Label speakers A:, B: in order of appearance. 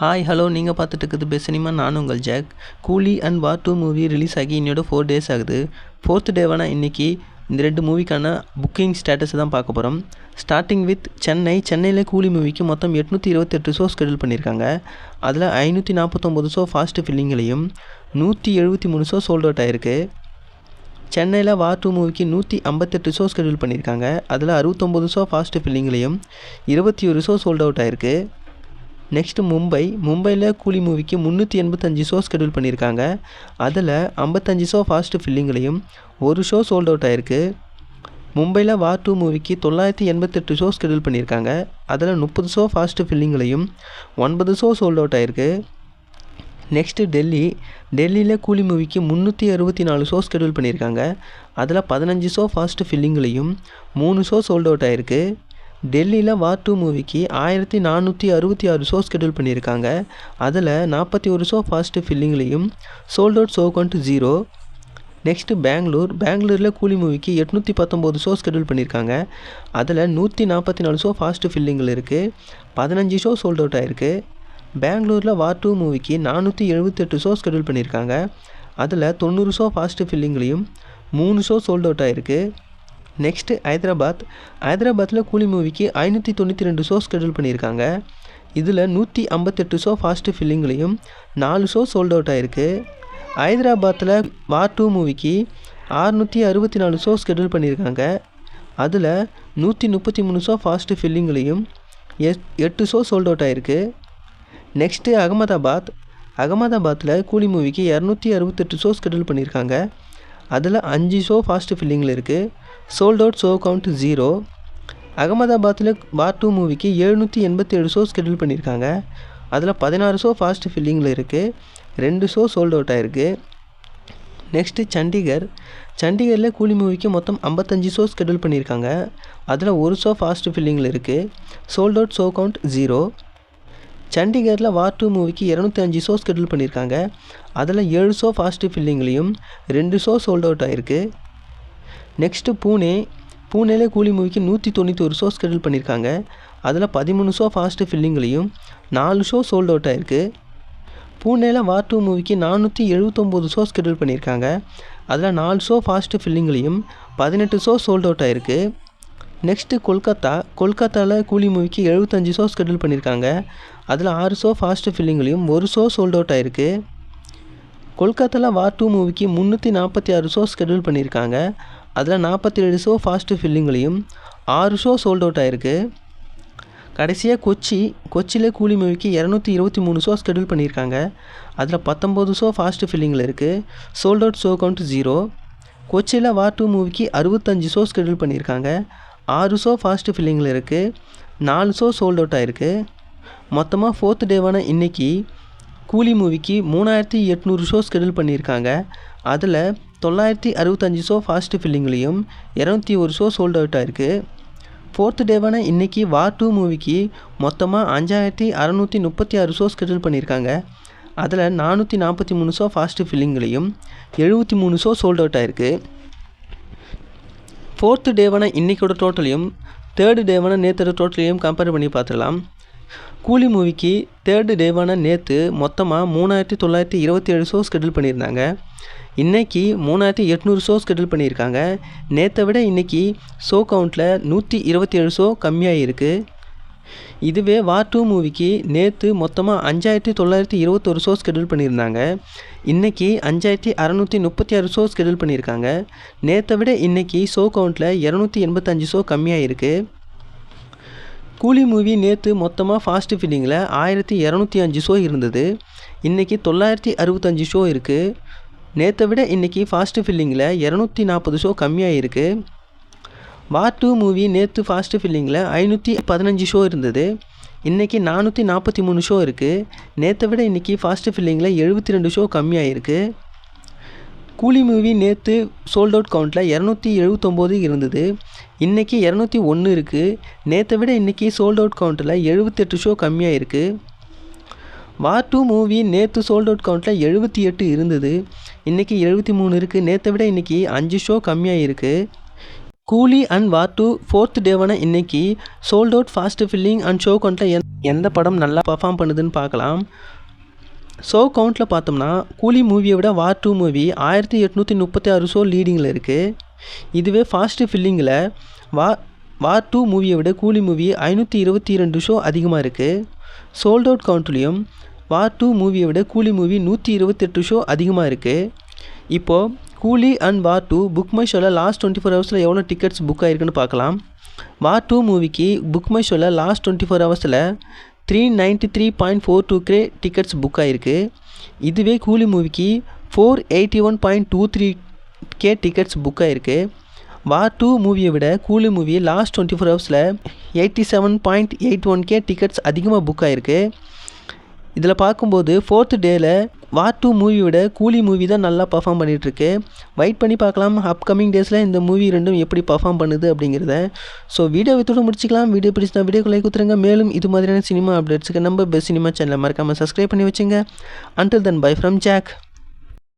A: Hi hello நீங்கள் பார்த்துட்டு இருக்குது பெஸ்ட் சினிமா நான் உங்கள் Jack. Coolie and War two movie release ஆகி இன்னையோட ஃபோர் டேஸ் ஆகுது. ஃபோர்த் டேவான இன்றைக்கி இந்த ரெண்டு மூவிக்கான புக்கிங் ஸ்டேட்டஸ் தான் பார்க்க போகிறோம் ஸ்டார்டிங் வித் சென்னை. சென்னையில் கூலி மூவிக்கு மொத்தம் எட்நூற்றி இருபத்தெட்டு ஷோ ஸ்கெடியூல் பண்ணியிருக்காங்க. அதில் ஐநூற்றி நாற்பத்தொம்போது ஷோ ஃபாஸ்ட் ஃபில்லிங்லேயும் நூற்றி எழுபத்தி மூணு ஷோ சோல்ட் அவுட் ஆயிருக்கு. சென்னையில் வார் டூ மூவிக்கு நூற்றி ஐம்பத்தெட்டு ஷோ ஸ்கெடியூல் பண்ணியிருக்காங்க. அதில் அறுபத்தொம்போது ஷோ ஃபாஸ்ட் ஃபில்லிங்லேயும் இருபத்தி ஒரு ஷோ சோல்ட் அவுட் ஆயிருக்கு. நெக்ஸ்ட்டு மும்பை மும்பையில் கூலி மூவிக்கு முந்நூற்றி எண்பத்தஞ்சு ஷோ ஸ்கெடியூல் பண்ணியிருக்காங்க. அதில் ஐம்பத்தஞ்சு ஷோ ஃபாஸ்ட்டு ஃபில்லிங்லேயும் ஒரு ஷோ சோல்ட் அவுட் ஆயிருக்கு. மும்பையில் வார் டூ மூவிக்கு தொள்ளாயிரத்தி எண்பத்தெட்டு ஷோ ஸ்கெடியூல் பண்ணியிருக்காங்க. அதில் முப்பது ஷோ ஃபாஸ்ட்டு ஃபில்லிங்லையும் ஒன்பது ஷோ சோல்ட் அவுட் ஆயிருக்கு. நெக்ஸ்ட்டு டெல்லி. டெல்லியில் கூலி மூவிக்கு முந்நூற்றி அறுபத்தி நாலு ஷோ ஸ்கெடியூல் பண்ணியிருக்காங்க. அதில் பதினஞ்சு ஷோ ஃபாஸ்ட்டு ஃபில்லிங்லேயும் மூணு ஷோ சோல்ட் அவுட் ஆயிருக்கு. டெல்லியில் வார் டூ மூவிக்கு ஆயிரத்தி நானூற்றி அறுபத்தி ஆறு ஷோ ஸ்கெடியூல் பண்ணியிருக்காங்க. அதில் நாற்பத்தி ஒரு show fast ஃபில்லிங்லேயும் sold out show count zero next Bengaluru பெங்களூரில் கூலி மூவிக்கு எட்நூற்றி பத்தொம்போது ஷோ ஸ்கெடியூல் பண்ணியிருக்காங்க. அதில் நூற்றி நாற்பத்தி நாலு ஷோ ஃபாஸ்ட்டு ஃபில்லிங்கில் இருக்குது பதினஞ்சு ஷோ சோல்ட் அவுட் ஆயிருக்கு. பெங்களூரில் வார் டூ மூவிக்கு நானூற்றி எழுபத்தெட்டு ஷோ ஸ்கெடியூல் பண்ணியிருக்காங்க. அதில் தொண்ணூறு ஷோ ஃபாஸ்ட்டு ஃபில்லிங்லேயும் மூணு ஷோ சோல்ட் அவுட் ஆகிருக்கு நெக்ஸ்ட்டு ஹைதராபாத் ஹைதராபாத்தில் கூலி மூவிக்கு ஐநூற்றி தொண்ணூற்றி ரெண்டு ஷோ ஸ்கெடியூல் பண்ணியிருக்காங்க. இதில் நூற்றி ஐம்பத்தெட்டு ஷோ ஃபாஸ்ட்டு ஃபில்லிங்லேயும் நாலு ஷோ சோல்ட் அவுட் ஆகிருக்கு ஹைதராபாத்தில் வார் டூ மூவிக்கு ஆறுநூற்றி அறுபத்தி நாலு ஷோ ஸ்கெடியூல் பண்ணியிருக்காங்க. அதில் நூற்றி முப்பத்தி மூணு ஷோ ஃபாஸ்ட்டு ஃபில்லிங்லேயும் எட் எட்டு ஷோ சோல்ட் அவுட் ஆகிருக்கு நெக்ஸ்ட்டு அகமதாபாத். அகமதாபாத்தில் கூலி மூவிக்கு இரநூத்தி அறுபத்தெட்டு ஷோ ஸ்கெடியூல் பண்ணியிருக்காங்க. அதில் அஞ்சு ஷோ ஃபாஸ்ட் ஃபில்லிங்கில் இருக்குது sold out show count zero அகமதாபாத்தில் பார்ட் டூ மூவிக்கு எழுநூற்றி எண்பத்தி ஏழு ஷோ ஸ்கெடியூல் பண்ணியிருக்காங்க அதில் பதினாறு ஷோ ஃபாஸ்ட் ஃபில்லிங்கில் இருக்குது ரெண்டு ஷோ சோல்ட் அவுட் ஆயிருக்கு. நெக்ஸ்ட்டு சண்டிகர். சண்டிகரில் கூலி மூவிக்கு மொத்தம் ஐம்பத்தஞ்சு ஷோ ஸ்கெடியூல் பண்ணியிருக்காங்க அதில் ஒரு ஷோ ஃபாஸ்ட் ஃபில்லிங்கில் இருக்குது sold out show count zero சண்டிகரில் வார் டூ மூவிக்கு இரநூத்தி அஞ்சு ஷோ ஸ்கெடியூல் பண்ணியிருக்காங்க அதில் ஏழு ஷோ ஃபாஸ்ட்டு ஃபில்லிங்லேயும் ரெண்டு ஷோ சோல்ட் அவுட் ஆகிருக்கு நெக்ஸ்ட்டு பூனே பூனேல கூலி மூவிக்கு நூற்றி தொண்ணூற்றி ஒரு ஷோ ஸ்கெடியூல் பண்ணியிருக்காங்க அதில் பதிமூணு ஷோ ஃபாஸ்ட்டு ஃபில்லிங்லேயும் நாலு ஷோ சோல்ட் அவுட் ஆகிருக்கு பூனேல வார் டூ மூவிக்கு நானூற்றி எழுபத்தொம்போது ஷோ ஸ்கெடியூல் பண்ணியிருக்காங்க அதில் நாலு ஷோ ஃபாஸ்ட்டு ஃபில்லிங்லேயும் பதினெட்டு ஷோ சோல்ட் அவுட் ஆகிருக்கு நெக்ஸ்ட்டு கொல்கத்தா. கொல்கத்தாவில் கூலி மூவிக்கு எழுபத்தஞ்சு ஷோ ஸ்கெடியூல் பண்ணியிருக்காங்க அதில் ஆறு ஷோ ஃபாஸ்ட் ஃபில்லிங்லேயும் ஒரு ஷோ சோல்ட் அவுட் ஆயிருக்கு. கொல்கத்தாவில் வார் டூ மூவிக்கு முந்நூற்றி நாற்பத்தி ஆறு ஷோ ஸ்கெடியூல் பண்ணியிருக்காங்க. அதில் நாற்பத்தி ஏழு ஷோ ஃபாஸ்ட் ஃபில்லிங்லேயும் ஆறு ஷோ சோல்ட் அவுட் ஆயிருக்கு. கடைசியாக கொச்சி கொச்சியில் கூலி மூவிக்கு இரநூத்தி இருபத்தி மூணு ஷோ ஸ்கெடியூல் பண்ணியிருக்காங்க. அதில் பத்தொம்போது ஷோ ஃபாஸ்ட் ஃபில்லிங்கில் இருக்குது sold out show count zero கொச்சியில் வார் டூ மூவிக்கு அறுபத்தஞ்சு ஷோ ஸ்கெடியூல் பண்ணியிருக்காங்க. ஆறு ஷோ ஃபாஸ்ட் ஃபில்லிங்கில் இருக்குது நாலு ஷோ சோல்ட் அவுட் ஆயிருக்கு. மொத்தமாக ஃபோர்த் டேவான இன்றைக்கி கூலி மூவிக்கு மூணாயிரத்தி எட்நூறு ஷோ ஸ்கெடியூல் பண்ணியிருக்காங்க. அதில் தொள்ளாயிரத்தி அறுபத்தஞ்சு ஷோ ஃபாஸ்ட் ஃபில்லிங்லேயும் இரநூத்தி ஒரு ஷோ சோல்ட் அவுட் ஆயிருக்கு. ஃபோர்த் டேவான இன்றைக்கி வார் டூ மூவிக்கு மொத்தமாக அஞ்சாயிரத்தி அறநூற்றி முப்பத்தி ஆறு ஷோ ஸ்கெடியூல் பண்ணியிருக்காங்க. அதில் நானூற்றி நாற்பத்தி மூணு ஷோ ஃபாஸ்ட் ஃபில்லிங்லேயும் எழுபத்தி மூணு ஷோ சோல்ட் அவுட் ஆயிருக்கு. ஃபோர்த்து டேவான இன்றைக்கோட டோட்டலையும் தேர்டு டேவான நேற்றோட டோட்டலையும் கம்பேர் பண்ணி பார்த்துடலாம். கூலி மூவிக்கு தேர்டு டேவான நேற்று மொத்தமாக மூணாயிரத்தி தொள்ளாயிரத்தி இருபத்தி ஏழு ஷோ ஸ்கெடியூல் பண்ணியிருந்தாங்க. இன்றைக்கி மூணாயிரத்தி எட்நூறு ஷோ ஸ்கெடியூல் பண்ணியிருக்காங்க. நேற்றை விட இன்றைக்கி ஷோ கவுண்ட்டில் நூற்றி இருபத்தி ஏழு ஷோ கம்மியாக இருக்குது இதுவே வார் டூ மூவிக்கு நேற்று மொத்தமாக அஞ்சாயிரத்தி தொள்ளாயிரத்தி இருபத்தொரு ஷோ ஸ்கெடியூல் பண்ணியிருந்தாங்க. இன்றைக்கி அஞ்சாயிரத்தி அறநூற்றி முப்பத்தி ஆறு ஷோ ஸ்கெடியூல் பண்ணியிருக்காங்க. நேற்றை விட இன்றைக்கி ஷோ கவுண்ட்டில் இரநூத்தி எண்பத்தஞ்சு ஷோ கம்மியாக இருக்குது கூலி மூவி நேற்று மொத்தமாக ஃபாஸ்ட் ஃபில்லிங்கில் ஆயிரத்தி இரநூத்தி அஞ்சு ஷோ இருந்தது. இன்றைக்கி தொள்ளாயிரத்தி அறுபத்தஞ்சு ஷோ இருக்குது நேற்றை விட இன்றைக்கி ஃபாஸ்ட் ஃபில்லிங்கில் இரநூத்தி நாற்பது ஷோ கம்மியாக இருக்குது வார் டூ மூவி நேற்று ஃபாஸ்ட் ஃபில்லிங்கில் ஐநூற்றி பதினஞ்சு ஷோ இருந்தது. இன்றைக்கி நானூற்றி நாற்பத்தி மூணு ஷோ இருக்குது நேற்றை விட இன்றைக்கி ஃபாஸ்ட் ஃபில்லிங்கில் எழுபத்தி ரெண்டு ஷோ கம்மியாக இருக்குது கூலி மூவி நேற்று சோல்ட் அவுட் கவுண்ட்டில் இரநூத்தி எழுபத்தொம்போது இருந்தது. இன்றைக்கி இரநூத்தி ஒன்று இருக்குது நேற்றை விட இன்றைக்கி சோல்ட் அவுட் கவுண்ட்டில் எழுபத்தெட்டு ஷோ கம்மியாக இருக்குது வார் டூ மூவி நேற்று சோல்ட் அவுட் கவுண்ட்டில் எழுபத்தி எட்டு இருந்தது. இன்றைக்கி எழுபத்தி மூணு இருக்குது நேற்றை விட இன்றைக்கி அஞ்சு ஷோ கம்மியாக இருக்குது Coolie and War two fourth டேவான இன்றைக்கி sold out fast filling and show கவுண்ட்டில் எந்த படம் நல்லா பர்ஃபார்ம் பண்ணுதுன்னு பார்க்கலாம். ஷோ கவுண்ட்டில் பார்த்தோம்னா கூலி மூவியை விட வார் டூ மூவி ஆயிரத்தி எட்நூற்றி முப்பத்தி ஆறு ஷோ லீடிங்கில் இருக்குது இதுவே ஃபாஸ்ட்டு ஃபில்லிங்கில் வா வார் டூ மூவியை விட கூலி மூவி ஐநூற்றி இருபத்தி ரெண்டு ஷோ அதிகமாக இருக்குது சோல்ட் அவுட் கவுண்ட்லேயும் வார் டூ மூவியை விட கூலி மூவி நூற்றி இருபத்தெட்டு ஷோ அதிகமாக இருக்குது இப்போது Coolie and War two Book My ஷோவில் லாஸ்ட் டுவெண்ட்டி ஃபோர் ஹவர்ஸில் எவ்வளோ டிக்கெட்ஸ் புக் ஆயிருக்குன்னு பார்க்கலாம். வார் டூ மூவிக்கு புக் மை ஷோவில் லாஸ்ட் டுவெண்ட்டி ஃபோர் ஹவர்ஸில் three ninety three point four two K tickets book ஆகிருக்கு இதுவே கூலி மூவிக்கு four eighty one point two three K tickets book ஆகிருக்கு வார் டூ மூவியை விட Coolie movie last twenty four ஹவர்ஸில் eighty seven point eight one K tickets அதிகமாக book ஆகிருக்கு இதில் பார்க்கும்போது ஃபோர்த்து டேயில் வார் டூ மூவி விட கூலி மூவி தான் நல்லா பர்ஃபார்ம் பண்ணிகிட்ருக்கு வெயிட் பண்ணி பார்க்கலாம். அப்கமிங் டேஸில் இந்த மூவி ரெண்டும் எப்படி பர்ஃபார்ம் பண்ணுது அப்படிங்கிறத. ஸோ வீடியோ வித்தோட முடிச்சிக்கலாம். வீடியோ பிடிச்சா வீடியோக்கு லைக் கொடுத்துருங்க. மேலும் இது மாதிரியான சினிமா அப்டேட்ஸுக்கு நம்ம பெஸ்ட் சினிமா சேனலை மறக்காமல் சப்ஸ்கிரைப் பண்ணி வச்சுங்க. Until then bye from Jack